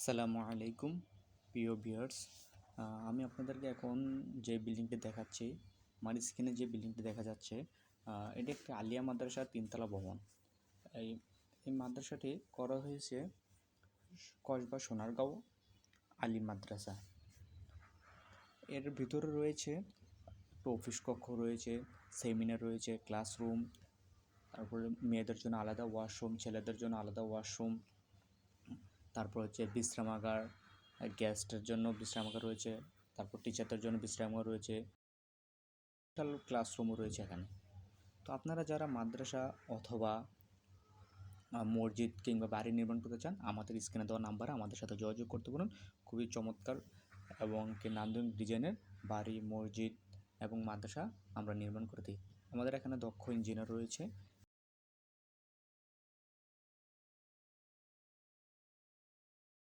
আসসালামু আলাইকুম, প্রিয় ভিউয়ার্স। আমি আপনাদেরকে এখন যে বিল্ডিংটি দেখাচ্ছি আমার স্ক্রিনে যে বিল্ডিংটি দেখা যাচ্ছে এটি একটি আলিয়া মাদ্রাসার তিনতলা ভবন। এই এই মাদ্রাসাটি করা হয়েছে কসবা সোনারগাঁও আলী মাদ্রাসা। এর ভিতরে রয়েছে একটা অফিস কক্ষ রয়েছে, সেমিনার রয়েছে, ক্লাসরুম, তারপরে মেয়েদের জন্য আলাদা ওয়াশরুম, ছেলেদের জন্য আলাদা ওয়াশরুম তারপর হচ্ছে বিশ্রামাগার গেস্টের জন্য বিশ্রামাগার রয়েছে, তারপর টিচারদের জন্য বিশ্রামাগার রয়েছে ক্লাসরুমও রয়েছে এখানে। তো আপনারা যারা মাদ্রাসা অথবা মসজিদ কিংবা বাড়ি নির্মাণ করতে চান, আমাদের স্ক্রিনে দেওয়া নাম্বারে আমাদের সাথে যোগাযোগ করতে পারেন। খুবই চমৎকার এবং কি নান্দনিক ডিজাইনের বাড়ি, মসজিদ এবং মাদ্রাসা আমরা নির্মাণ করে দিই। আমাদের এখানে দক্ষ ইঞ্জিনিয়ার রয়েছে